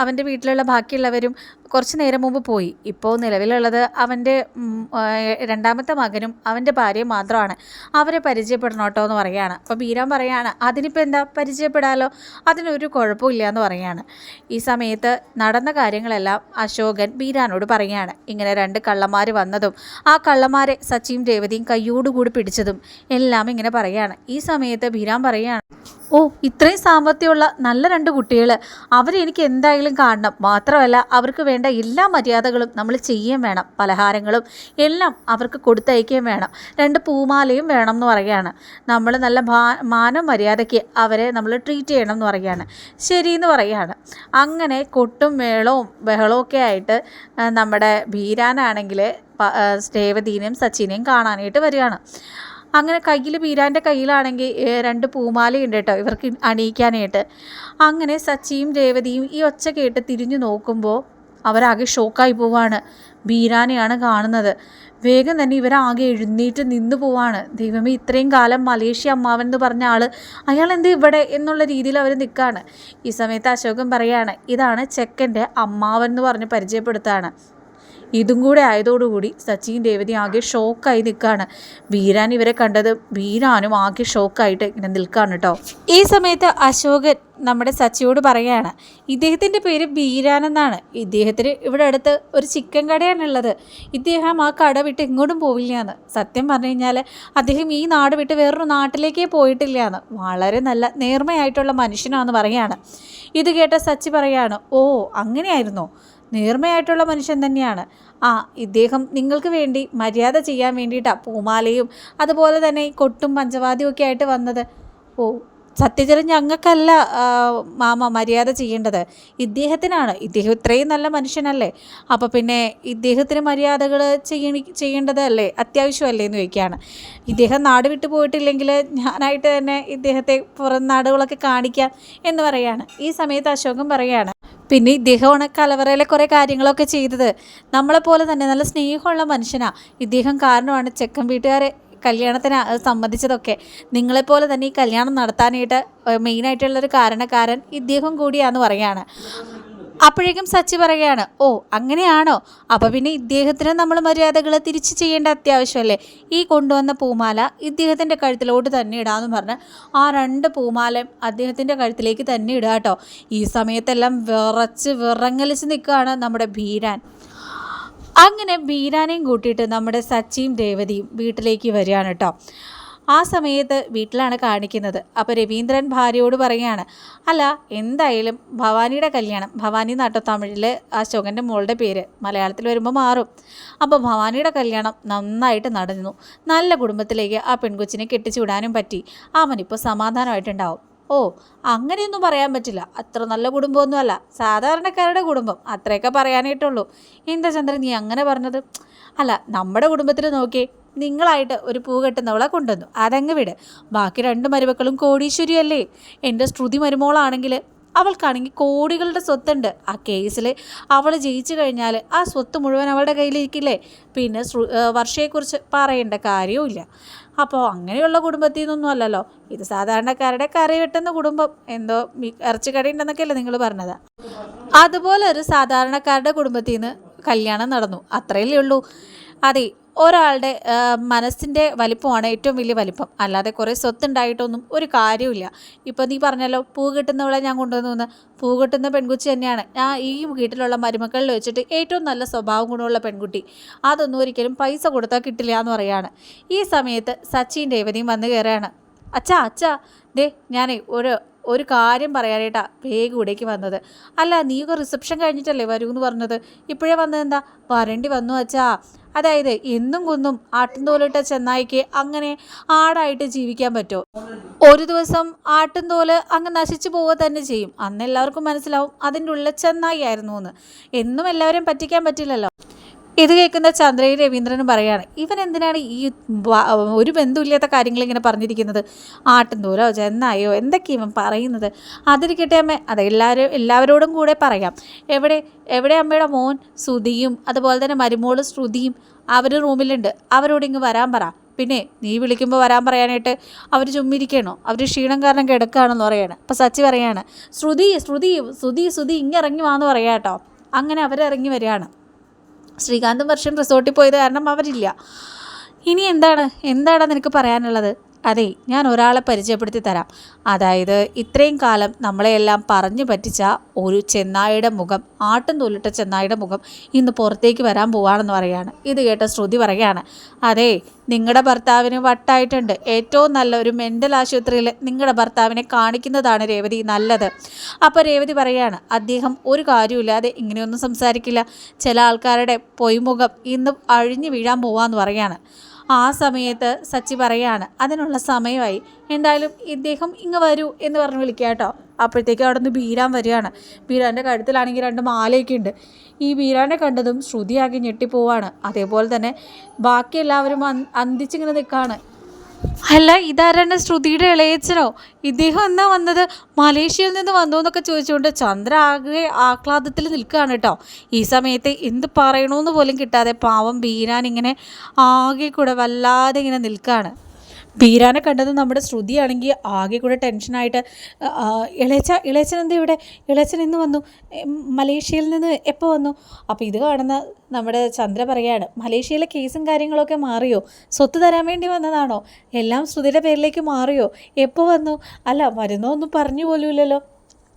അവന്റെ വീട്ടിലുള്ള ബാക്കിയുള്ളവരും കുറച്ച് നേരം മുമ്പ് പോയി. ഇപ്പോൾ നിലവിലുള്ളത് അവന്റെ രണ്ടാമത്തെ മകനും അവന്റെ ഭാര്യയും മാത്രമാണ്. അവരെ പരിചയപ്പെടണം കേട്ടോ എന്ന് പറയുകയാണ്. അപ്പോൾ ബീരാൻ പറയാണ് അതിനിപ്പോൾ എന്താ പരിചയപ്പെടാലോ? അതിനൊരു കുഴപ്പമില്ല എന്ന് പറയുകയാണ്. ഈ സമയത്ത് നടന്ന കാര്യങ്ങളെല്ലാം അശോകൻ ബീരാനോട് പറയുകയാണ്. ഇങ്ങനെ രണ്ട് കള്ളന്മാർ വന്നതും ആ കള്ളന്മാരെ സച്ചിയും രേവതിയും കയ്യോടുകൂടി പിടിച്ചതും എല്ലാം ഇങ്ങനെ പറയുകയാണ്. ഈ സമയത്ത് ബീരാൻ പറയുകയാണ് ഓ ഇത്രയും സാമ്പത്തികമുള്ള നല്ല രണ്ട് കുട്ടികൾ അവരെ എനിക്ക് എന്തായാലും കാണണം. മാത്രമല്ല അവർക്ക് വേണ്ട എല്ലാ മര്യാദകളും നമ്മൾ ചെയ്യുകയും വേണം. പലഹാരങ്ങളും എല്ലാം അവർക്ക് കൊടുത്തയക്കുകയും വേണം. രണ്ട് പൂമാലയും വേണം എന്ന് പറയുകയാണ്. നമ്മൾ നല്ല മാനം മര്യാദയ്ക്ക് അവരെ നമ്മൾ ട്രീറ്റ് ചെയ്യണം എന്ന് പറയുകയാണ്. ശരിയെന്ന് പറയുകയാണ്. അങ്ങനെ കൊട്ടും മേളവും ബഹളവും ഒക്കെ ആയിട്ട് നമ്മുടെ ബീരാനാണെങ്കിൽ രേവതീനെയും സച്ചിനെയും കാണാനായിട്ട് വരികയാണ്. അങ്ങനെ കയ്യിൽ ബീരാന്റെ കയ്യിലാണെങ്കിൽ രണ്ട് പൂമാലയുണ്ട് കേട്ടോ ഇവർക്ക് അണിയിക്കാനായിട്ട്. അങ്ങനെ സച്ചിയും രേവതിയും ഈ ഒച്ച കേട്ട് തിരിഞ്ഞു നോക്കുമ്പോൾ അവരാകെ ഷോക്കായി പോവാണ്. ബീരാനെയാണ് കാണുന്നത്. വേഗം തന്നെ ഇവരാകെ എഴുന്നേറ്റ് നിന്ന് പോവാണ്. ദൈവമേ ഇത്രയും കാലം മലേഷ്യ അമ്മാവൻ എന്ന് പറഞ്ഞ ആൾ അയാൾ എന്ത് ഇവിടെ എന്നുള്ള രീതിയിൽ അവർ നിൽക്കുകയാണ് ഈ സമയത്ത് അശോകൻ പറയാണ് ഇതാണ് ചെക്കന്റെ അമ്മാവൻ എന്ന് പറഞ്ഞ് പരിചയപ്പെടുത്താണ്. ഇതും കൂടെ ആയതോടുകൂടി സച്ചിൻ രേവതി ആകെ ഷോക്കായി നിൽക്കുകയാണ്. വീരാൻ ഇവരെ കണ്ടത് വീരാനും ആകെ ഷോക്കായിട്ട് ഇങ്ങനെ നിൽക്കുകയാണ് കേട്ടോ. ഈ സമയത്ത് അശോകൻ നമ്മുടെ സച്ചിയോട് പറയുകയാണ് ഇദ്ദേഹത്തിന്റെ പേര് ബീരാൻ എന്നാണ്. ഇദ്ദേഹത്തിന് ഇവിടെ അടുത്ത് ഒരു ചിക്കൻ കടയാണുള്ളത് ഇദ്ദേഹം ആ കട വിട്ട് എങ്ങോട്ടും പോവില്ല എന്ന് സത്യം പറഞ്ഞു കഴിഞ്ഞാൽ അദ്ദേഹം ഈ നാട് വിട്ട് വേറൊരു നാട്ടിലേക്കേ പോയിട്ടില്ല എന്ന് വളരെ നല്ല നേർമയായിട്ടുള്ള മനുഷ്യനാണെന്ന് പറയുകയാണ്. ഇത് കേട്ട സച്ചി പറയാണ് ഓ അങ്ങനെയായിരുന്നോ? നേർമയായിട്ടുള്ള മനുഷ്യൻ തന്നെയാണ്. ആ ഇദ്ദേഹം നിങ്ങൾക്ക് വേണ്ടി മര്യാദ ചെയ്യാൻ വേണ്ടിയിട്ടാണ് പൂമാലയും അതുപോലെ തന്നെ കൊട്ടും പഞ്ചവാദ്യവും ഒക്കെ ആയിട്ട് വന്നത്. ഓ സത്യത്തിൽ ഞങ്ങൾക്കല്ല മാമ മര്യാദ ചെയ്യേണ്ടത്. ഇദ്ദേഹത്തിനാണ്. ഇദ്ദേഹം ഇത്രയും നല്ല മനുഷ്യനല്ലേ? അപ്പോൾ പിന്നെ ഇദ്ദേഹത്തിന് മര്യാദകൾ ചെയ്യണി ചെയ്യേണ്ടതല്ലേ? അത്യാവശ്യമല്ലേ എന്ന് ചോദിക്കുകയാണ്. ഇദ്ദേഹം നാട് വിട്ടു പോയിട്ടില്ലെങ്കിൽ ഞാനായിട്ട് തന്നെ ഇദ്ദേഹത്തെ പുറം നാടുകളൊക്കെ കാണിക്കാം എന്ന് പറയാണ്. ഈ സമയത്ത് അശോകൻ പറയാണ് പിന്നെ ഇദ്ദേഹമാണ് കലവറയിലെ കുറേ കാര്യങ്ങളൊക്കെ ചെയ്തത്. നമ്മളെപ്പോലെ തന്നെ നല്ല സ്നേഹമുള്ള മനുഷ്യനാണ് ഇദ്ദേഹം കാരണമാണ് ചെക്കൻ വീട്ടുകാരെ കല്യാണത്തിന് സമ്മതിച്ചതൊക്കെ. നിങ്ങളെപ്പോലെ തന്നെ ഈ കല്യാണം നടത്താനായിട്ട് മെയിനായിട്ടുള്ളൊരു കാരണക്കാരൻ ഇദ്ദേഹം കൂടിയാന്ന് പറയാണ് അപ്പോഴേക്കും സച്ചി പറയുകയാണ് ഓ അങ്ങനെയാണോ? അപ്പോൾ പിന്നെ ഇദ്ദേഹത്തിന് നമ്മൾ മര്യാദകൾ തിരിച്ച് ചെയ്യേണ്ട അത്യാവശ്യമല്ലേ? ഈ കൊണ്ടുവന്ന പൂമാല ഇദ്ദേഹത്തിന്റെ കഴുത്തിലോട്ട് തന്നെ ഇടാമെന്ന് പറഞ്ഞ് ആ രണ്ട് പൂമാലയും അദ്ദേഹത്തിന്റെ കഴുത്തിലേക്ക് തന്നെ ഇടുക കേട്ടോ. ഈ സമയത്തെല്ലാം വിറച്ച് വിറങ്ങലിച്ച് നിൽക്കുകയാണ് നമ്മുടെ ഭീരാൻ. അങ്ങനെ ബീരാനെയും കൂട്ടിയിട്ട് നമ്മുടെ സച്ചിയും രേവതിയും വീട്ടിലേക്ക് വരികയാണ് കേട്ടോ. ആ സമയത്ത് വീട്ടിലാണ് കാണിക്കുന്നത്. അപ്പോൾ രവീന്ദ്രൻ ഭാര്യയോട് പറയുകയാണ് അല്ല എന്തായാലും ഭവാനിയുടെ കല്യാണം ഭവാനി നാട്ടോ തമിഴിൽ അശോകന്റെ മോളുടെ പേര് മലയാളത്തിൽ വരുമ്പോൾ മാറും. അപ്പോൾ ഭവാനിയുടെ കല്യാണം നന്നായിട്ട് നടന്നു. നല്ല കുടുംബത്തിലേക്ക് ആ പെൺകൊച്ചിനെ കെട്ടിച്ചു വിടാനും പറ്റി. അവനിപ്പോൾ സമാധാനമായിട്ടുണ്ടാവും. ഓ അങ്ങനെയൊന്നും പറയാൻ പറ്റില്ല. അത്ര നല്ല കുടുംബമൊന്നുമല്ല. സാധാരണക്കാരുടെ കുടുംബം. അത്രയൊക്കെ പറയാനായിട്ടുള്ളൂ. എന്താ ചന്ദ്രൻ നീ അങ്ങനെ പറഞ്ഞത്? അല്ല നമ്മുടെ കുടുംബത്തിൽ നോക്കിയേ നിങ്ങളായിട്ട് ഒരു പൂ കെട്ടുന്നവളെ കൊണ്ടുവന്നു. അതങ്ങ് വിട്. ബാക്കി രണ്ട് മരുമക്കളും കോടീശ്വരിയല്ലേ? എന്റെ ശ്രുതി മരുമോളാണെങ്കിൽ അവൾക്കാണെങ്കിൽ കോടികളുടെ സ്വത്തുണ്ട്. ആ കേസിൽ അവൾ ജയിച്ചു കഴിഞ്ഞാൽ ആ സ്വത്ത് മുഴുവൻ അവളുടെ കയ്യിലിരിക്കില്ലേ? പിന്നെ വർഷയെക്കുറിച്ച് പറയേണ്ട കാര്യവുമില്ല അപ്പോൾ അങ്ങനെയുള്ള കുടുംബത്തിൽ നിന്നൊന്നും അല്ലല്ലോ. ഇത് സാധാരണക്കാരുടെ കറി വെട്ടുന്ന കുടുംബം. എന്തോ ഇറച്ചി കടയുണ്ടെന്നൊക്കെയല്ലേ നിങ്ങൾ പറഞ്ഞത്. അതുപോലെ ഒരു സാധാരണക്കാരുടെ കുടുംബത്തിൽ നിന്ന് കല്യാണം നടന്നു. അത്രയല്ലേ ഉള്ളൂ. അതെ ഒരാളുടെ മനസ്സിന്റെ വലിപ്പമാണ് ഏറ്റവും വലിയ വലിപ്പം. അല്ലാതെ കുറേ സ്വത്തുണ്ടായിട്ടൊന്നും ഒരു കാര്യമില്ല ഇപ്പോൾ നീ പറഞ്ഞല്ലോ പൂ കിട്ടുന്നവളെ ഞാൻ കൊണ്ടുവന്നു പൂ കിട്ടുന്ന പെൺകുച്ചി തന്നെയാണ്. ഞാൻ ഈ വീട്ടിലുള്ള മരുമക്കളിൽ വെച്ചിട്ട് ഏറ്റവും നല്ല സ്വഭാവം ഗുണമുള്ള പെൺകുട്ടി. അതൊന്നും ഒരിക്കലും പൈസ കൊടുത്താൽ കിട്ടില്ല എന്ന് പറയാണ്. ഈ സമയത്ത് സച്ചിൻ രേവതിയും വന്ന് കയറുകയാണ്. അച്ഛാ അച്ഛാ ദേ ഞാനേ ഒരു ഒരു കാര്യം പറയാനായിട്ടാ വേഗം ഇവിടേക്ക് വന്നത്. അല്ല നീയൊക്കെ റിസപ്ഷൻ കഴിഞ്ഞിട്ടല്ലേ വരൂ എന്ന് പറഞ്ഞത്? ഇപ്പോഴേ വന്നത് എന്താ? വരേണ്ടി വന്നു അച്ഛാ. അതായത് എന്നും കുന്നും ആട്ടിൻതോലിട്ട ചെന്നായിക്ക് അങ്ങനെ ആടായിട്ട് ജീവിക്കാൻ പറ്റുമോ ഒരു ദിവസം ആട്ടിൻതോൽ അങ്ങ് നശിച്ചു പോവുക തന്നെ ചെയ്യും. അന്ന് എല്ലാവർക്കും മനസ്സിലാവും അതിന്റെ ഉള്ളിൽ ചെന്നായി ആയിരുന്നു എന്ന്. എന്നും എല്ലാവരും പറ്റിക്കാൻ പറ്റില്ലല്ലോ. ഇത് കേൾക്കുന്ന ചന്ദ്രയും രവീന്ദ്രനും പറയാണ് ഇവൻ എന്തിനാണ് ഈ ഒരു ബന്ധമില്ലാത്ത കാര്യങ്ങൾ ഇങ്ങനെ പറഞ്ഞിരിക്കുന്നത്? ആട്ടുന്തൂരോ ചെന്നായോ എന്തൊക്കെയാണ് ഇവൻ പറയുന്നത്? അതിരിക്കട്ടെ അമ്മ അത് എല്ലാവരും എല്ലാവരോടും കൂടെ പറയാം. എവിടെ എവിടെ അമ്മയുടെ മോൻ ശ്രുതിയും അതുപോലെ തന്നെ മരുമോൾ ശ്രുതിയും അവർ റൂമിലുണ്ട്. അവരോട് ഇങ്ങ് വരാൻ പറ. പിന്നെ നീ വിളിക്കുമ്പോൾ വരാൻ പറയാനായിട്ട് അവർ ചുമ്മിരിക്കണോ? അവർ ക്ഷീണം കാരണം കിടക്കുകയാണെന്ന് പറയാണ്. അപ്പം സച്ചി പറയാണ് ശ്രുതി ശ്രുതി ശ്രുതി ശ്രുതി ഇങ്ങിറങ്ങി വാന്ന് പറയാം കേട്ടോ അങ്ങനെ അവരിറങ്ങി വരികയാണ്. ശ്രീകാന്തും വർഷം റിസോർട്ടിൽ പോയത് കാരണം അവരില്ല. ഇനി എന്താണ്? എന്താണ് നിനക്ക് പറയാനുള്ളത്? അതെ ഞാൻ ഒരാളെ പരിചയപ്പെടുത്തി തരാം. അതായത് ഇത്രയും കാലം നമ്മളെയെല്ലാം പറഞ്ഞു പറ്റിച്ച ഒരു ചെന്നായിയുടെ മുഖം ആട്ടും തൊല്ലിട്ട ചെന്നായിയുടെ മുഖം ഇന്ന് പുറത്തേക്ക് വരാൻ പോവാണെന്ന് പറയാണ് ഇത് കേട്ട ശ്രുതി പറയാണ് അതെ നിങ്ങളുടെ ഭർത്താവിന് വട്ടായിട്ടുണ്ട്. ഏറ്റവും നല്ല ഒരു മെന്റൽ ആശുപത്രിയിൽ നിങ്ങളുടെ ഭർത്താവിനെ കാണിക്കുന്നതാണ് രേവതി നല്ലത്. അപ്പോൾ രേവതി പറയാണ് അദ്ദേഹം ഒരു കാര്യമില്ലാതെ ഇങ്ങനെയൊന്നും സംസാരിക്കില്ല. ചില ആൾക്കാരുടെ പൊയ്മുഖം ഇന്ന് അഴിഞ്ഞു വീഴാൻ പോവാന്ന് പറയാണ് ആ സമയത്ത് സച്ചി പറയാണ് അതിനുള്ള സമയമായി. എന്തായാലും ഇദ്ദേഹം ഇങ്ങ് വരൂ എന്ന് പറഞ്ഞ് വിളിക്കുക കേട്ടോ. അപ്പോഴത്തേക്കും അവിടെ നിന്ന് ബീരാൻ വരികയാണ്. ബീരാന്റെ കഴുത്തിലാണെങ്കിൽ രണ്ട് മാലയൊക്കെ ഉണ്ട്. ഈ ബീരാനെ കണ്ടതും ശ്രുതിയാകെ ഞെട്ടിപ്പോവാണ്. അതേപോലെ തന്നെ ബാക്കി എല്ലാവരും അന്- അന്തിച്ചിങ്ങനെ നിൽക്കുകയാണ് അല്ല ഇതാരാണ് ശ്രുതിയുടെ ഇളയച്ചനോ? ഇദ്ദേഹം എന്നാ വന്നത്? മലേഷ്യയിൽ നിന്ന് വന്നു എന്നൊക്കെ ചോദിച്ചുകൊണ്ട് ചന്ദ്ര ആകെ ആഹ്ലാദത്തിൽ നിൽക്കുകയാണ് കേട്ടോ. ഈ സമയത്ത് എന്ത് പറയണമെന്ന് പോലും കിട്ടാതെ പാവം ബീരാൻ ഇങ്ങനെ ആകെ കൂടെ വല്ലാതെ ഇങ്ങനെ നിൽക്കുകയാണ്. ബീരാനെ കണ്ടത് നമ്മുടെ ശ്രുതിയാണെങ്കിൽ ആകെ കൂടെ ടെൻഷനായിട്ട് ഇളേച്ച ഇളയച്ചൻ എന്താ ഇവിടെ? ഇളയച്ചൻ ഇന്ന് വന്നു. മലേഷ്യയിൽ നിന്ന് എപ്പോൾ വന്നു? അപ്പോൾ ഇത് കാണുന്ന നമ്മുടെ ചന്ദ്ര പറയാണ് മലേഷ്യയിലെ കേസും കാര്യങ്ങളൊക്കെ മാറിയോ? സ്വത്ത് തരാൻ വേണ്ടി വന്നതാണോ? എല്ലാം ശ്രുതിയുടെ പേരിലേക്ക് മാറിയോ? എപ്പോൾ വന്നു? അല്ല വരുന്നോ ഒന്നും പറഞ്ഞു പോലുമില്ലല്ലോ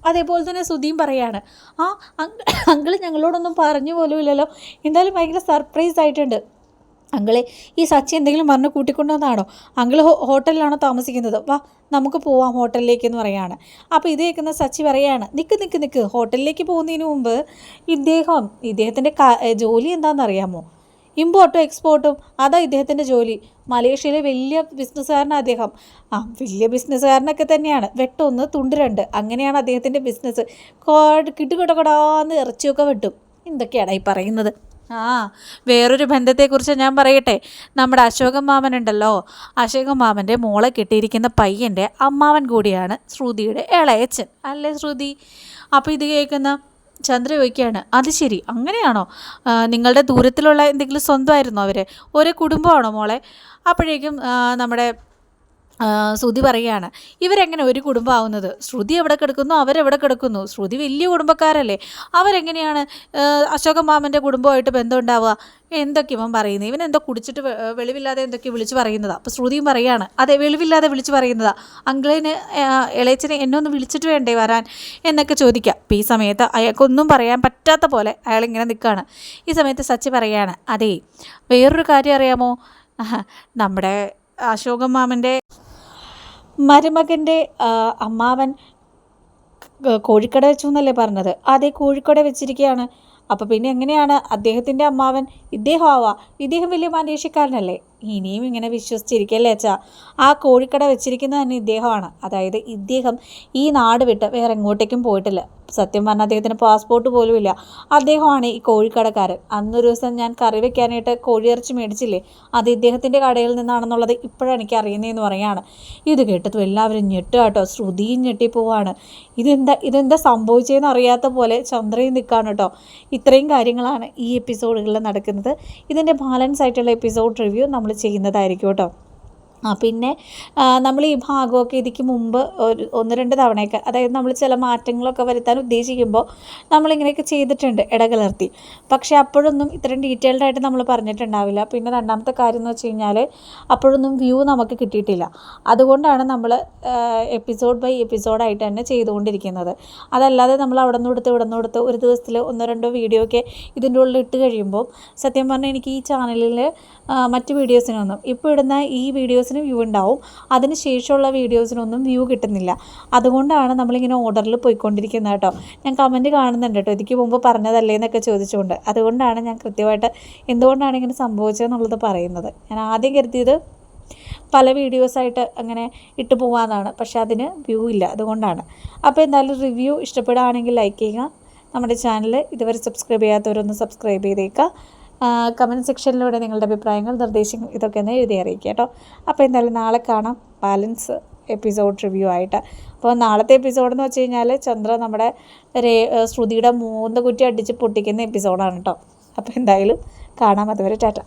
അതേപോലെ തന്നെ ശ്രുതിയും പറയാണ് ആ അങ്കിൾ ഞങ്ങളോടൊന്നും പറഞ്ഞു പോലുമില്ലല്ലോ എന്തായാലും ഭയങ്കര സർപ്രൈസ് ആയിട്ടുണ്ട്. അങ്കിളെ ഈ സച്ചി എന്തെങ്കിലും പറഞ്ഞ് കൂട്ടിക്കൊണ്ടുവന്നാണോ അങ്കിൾ ഹോട്ടലിലാണോ താമസിക്കുന്നത്? വാ നമുക്ക് പോവാം ഹോട്ടലിലേക്ക് എന്ന് പറയാണ്. അപ്പോൾ ഇത് കേൾക്കുന്ന സച്ചി പറയാണ് നിൽക്ക് നിൽക്ക് നിൽക്ക് ഹോട്ടലിലേക്ക് പോകുന്നതിന് മുമ്പ് ഇദ്ദേഹം ഇദ്ദേഹത്തിന്റെ ജോലി എന്താണെന്ന് അറിയാമോ ഇമ്പോർട്ടും എക്സ്പോർട്ടും അതാ ഇദ്ദേഹത്തിന്റെ ജോലി. മലേഷ്യയിലെ വലിയ ബിസിനസ്സുകാരനാണ് അദ്ദേഹം. ആ വലിയ ബിസിനസ്സുകാരനൊക്കെ തന്നെയാണ്. വെട്ടൊന്ന് തുണ്ട് രണ്ട് അങ്ങനെയാണ് അദ്ദേഹത്തിന്റെ ബിസിനസ് കിട്ടുകിടകടാന്ന് ഇറച്ചിയൊക്കെ വെട്ടും. എന്തൊക്കെയാണ് ഈ പറയുന്നത്? ആ വേറൊരു ബന്ധത്തെക്കുറിച്ച് ഞാൻ പറയട്ടെ. നമ്മുടെ അശോകൻ മാമനുണ്ടല്ലോ. അശോകൻ മാമന്റെ മോളെ കെട്ടിയിരിക്കുന്ന പയ്യന്റെ അമ്മാവൻ കൂടിയാണ് ശ്രുതിയുടെ ഇളയച്ചൻ അല്ലേ ശ്രുതി? അപ്പോൾ ഇത് കേൾക്കുന്ന ചന്ദ്ര ചോദിക്കുകയാണ് അത് ശരി അങ്ങനെയാണോ? നിങ്ങളുടെ ദൂരത്തിലുള്ള എന്തെങ്കിലും സ്വന്തമായിരുന്നോ അവർ ഒരേ കുടുംബമാണോ മോളെ? അപ്പോഴേക്കും നമ്മുടെ ശ്രുതി പറയുകയാണ് ഇവരെങ്ങനെ ഒരു കുടുംബമാവുന്നത്? ശ്രുതി എവിടെ കിടക്കുന്നു? അവരെവിടെ കിടക്കുന്നു? ശ്രുതി വലിയ കുടുംബക്കാരല്ലേ. അവരെങ്ങനെയാണ് അശോകം അശോക മാമന്റെ കുടുംബമായിട്ട് ബന്ധം ഉണ്ടാവുക എന്തൊക്കെ ഇവൻ പറയുന്നത്? ഇവൻ എന്തോ കുടിച്ചിട്ട് വെളിവില്ലാതെ എന്തൊക്കെ വിളിച്ച് പറയുന്നതാ. അപ്പോൾ ശ്രുതിയും പറയാണ് അതെ വെളിവില്ലാതെ വിളിച്ച് പറയുന്നതാ. അങ്കിളിന് ഇളയച്ചനെ എന്നെ ഒന്ന് വിളിച്ചിട്ട് വേണ്ടേ വരാൻ? എന്നൊക്കെ ചോദിക്കുക അപ്പോൾ ഈ സമയത്ത് അയാൾക്കൊന്നും പറയാൻ പറ്റാത്ത പോലെ അയാൾ ഇങ്ങനെ നിൽക്കുകയാണ് ഈ സമയത്ത് സച്ചി പറയാണ് അതേ വേറൊരു കാര്യം അറിയാമോ? നമ്മുടെ അശോകൻ മാമന്റെ മരുമകന്റെ അമ്മാവൻ കോഴിക്കട വെച്ചു എന്നല്ലേ പറഞ്ഞത്? അതേ കോഴിക്കട വെച്ചിരിക്കുകയാണ് അപ്പോൾ പിന്നെ എങ്ങനെയാണ് അദ്ദേഹത്തിന്റെ അമ്മാവൻ? ഇദ്ദേഹം ആവാ. ഇദ്ദേഹം വലിയ മലേഷ്യക്കാരനല്ലേ? ഇനിയും ഇങ്ങനെ വിശ്വസിച്ചിരിക്കല്ലേ അച്ഛാ? ആ കോഴിക്കട വെച്ചിരിക്കുന്നത് തന്നെ ഇദ്ദേഹമാണ്. അതായത് ഇദ്ദേഹം ഈ നാട് വിട്ട് വേറെ എങ്ങോട്ടേക്കും പോയിട്ടില്ല. സത്യം പറഞ്ഞാൽ അദ്ദേഹത്തിന് പാസ്പോർട്ട് പോലും ഇല്ല അദ്ദേഹമാണ് ഈ കോഴിക്കടക്കാരൻ. അന്നൊരു ദിവസം ഞാൻ കറി വെക്കാനായിട്ട് കോഴിയിറച്ചി മേടിച്ചില്ലേ? അത് ഇദ്ദേഹത്തിന്റെ കടയിൽ നിന്നാണെന്നുള്ളത് ഇപ്പോഴാണ് എനിക്ക് അറിയുന്നതെന്ന് പറയാണ് ഇത് കേട്ടതും എല്ലാവരും ഞെട്ടുക കേട്ടോ. ശ്രുതിയും ഞെട്ടിപ്പോവാണ്. ഇതെന്താ ഇതെന്താ സംഭവിച്ചതെന്ന് അറിയാത്ത പോലെ ചന്ദ്രയും നിൽക്കുകയാണ് കേട്ടോ. ഇത്രയും കാര്യങ്ങളാണ് ഈ എപ്പിസോഡുകളിൽ നടക്കുന്നത്. ഇതിന്റെ ബാലൻസ് ആയിട്ടുള്ള എപ്പിസോഡ് റിവ്യൂ നമ്മൾ ചെയ്യുന്നതായിരിക്കും കേട്ടോ. ആ പിന്നെ നമ്മൾ ഈ ഭാഗമൊക്കെ ഇതിക്ക് മുമ്പ് ഒരു ഒന്ന് രണ്ട് തവണയൊക്കെ അതായത് നമ്മൾ ചില മാറ്റങ്ങളൊക്കെ വരുത്താൻ ഉദ്ദേശിക്കുമ്പോൾ നമ്മളിങ്ങനെയൊക്കെ ചെയ്തിട്ടുണ്ട് ഇടകലർത്തി. പക്ഷേ അപ്പോഴൊന്നും ഇത്രയും ഡീറ്റെയിൽഡ് ആയിട്ട് നമ്മൾ പറഞ്ഞിട്ടുണ്ടാവില്ല. പിന്നെ രണ്ടാമത്തെ കാര്യം എന്ന് വെച്ച് കഴിഞ്ഞാൽ അപ്പോഴൊന്നും വ്യൂ നമുക്ക് കിട്ടിയിട്ടില്ല. അതുകൊണ്ടാണ് നമ്മൾ എപ്പിസോഡ് ബൈ എപ്പിസോഡായിട്ട് തന്നെ ചെയ്തുകൊണ്ടിരിക്കുന്നത്. അതല്ലാതെ നമ്മൾ അവിടെ നിന്ന് കൊടുത്ത് ഇവിടെ നിന്ന് കൊടുത്ത് ഒരു ദിവസത്തിൽ ഒന്നോ രണ്ടോ വീഡിയോ ഒക്കെ ഇതിന്റെ ഉള്ളിൽ ഇട്ട് കഴിയുമ്പോൾ സത്യം പറഞ്ഞാൽ എനിക്ക് ഈ ചാനലിൽ മറ്റ് വീഡിയോസിനൊന്നും ഇപ്പോൾ ഇടുന്ന ഈ വീഡിയോസിന് വ്യൂ ഉണ്ടാവും. അതിന് ശേഷമുള്ള വീഡിയോസിനൊന്നും വ്യൂ കിട്ടുന്നില്ല. അതുകൊണ്ടാണ് നമ്മളിങ്ങനെ ഓർഡറിൽ പോയിക്കൊണ്ടിരിക്കുന്നത് കേട്ടോ. ഞാൻ കമന്റ് കാണുന്നുണ്ട് കേട്ടോ. ഇതിക്ക് മുമ്പ് പറഞ്ഞതല്ലേ എന്നൊക്കെ ചോദിച്ചുകൊണ്ട്. അതുകൊണ്ടാണ് ഞാൻ കൃത്യമായിട്ട് എന്തുകൊണ്ടാണ് ഇങ്ങനെ സംഭവിച്ചതെന്നുള്ളത് പറയുന്നത്. ഞാൻ ആദ്യം കരുതിയത് പല വീഡിയോസായിട്ട് അങ്ങനെ ഇട്ട് പോകാമെന്നാണ് പക്ഷേ അതിന് വ്യൂ ഇല്ല. അതുകൊണ്ടാണ്. അപ്പോൾ എന്തായാലും റിവ്യൂ ഇഷ്ടപ്പെടുകയാണെങ്കിൽ ലൈക്ക് ചെയ്യുക. നമ്മുടെ ചാനൽ ഇതുവരെ സബ്സ്ക്രൈബ് ചെയ്യാത്തവരൊന്ന് സബ്സ്ക്രൈബ് ചെയ്തേക്കുക. കമന്റ് സെക്ഷനിലൂടെ നിങ്ങളുടെ അഭിപ്രായങ്ങൾ നിർദ്ദേശങ്ങൾ ഇതൊക്കെ ഒന്ന് എഴുതി അറിയിക്കുക കേട്ടോ. അപ്പോൾ എന്തായാലും നാളെ കാണാം. ബാലൻസ് എപ്പിസോഡ് റിവ്യൂ ആയിട്ട്. അപ്പോൾ നാളത്തെ എപ്പിസോഡ് എന്ന് വെച്ച് കഴിഞ്ഞാൽ ചന്ദ്ര നമ്മുടെ രേ ശ്രുതിയുടെ മൂന്ന് കുറ്റി അടിച്ച് പൊട്ടിക്കുന്ന എപ്പിസോഡാണ് കേട്ടോ. അപ്പോൾ എന്തായാലും കാണാം. അതുവരെ ടാറ്റ.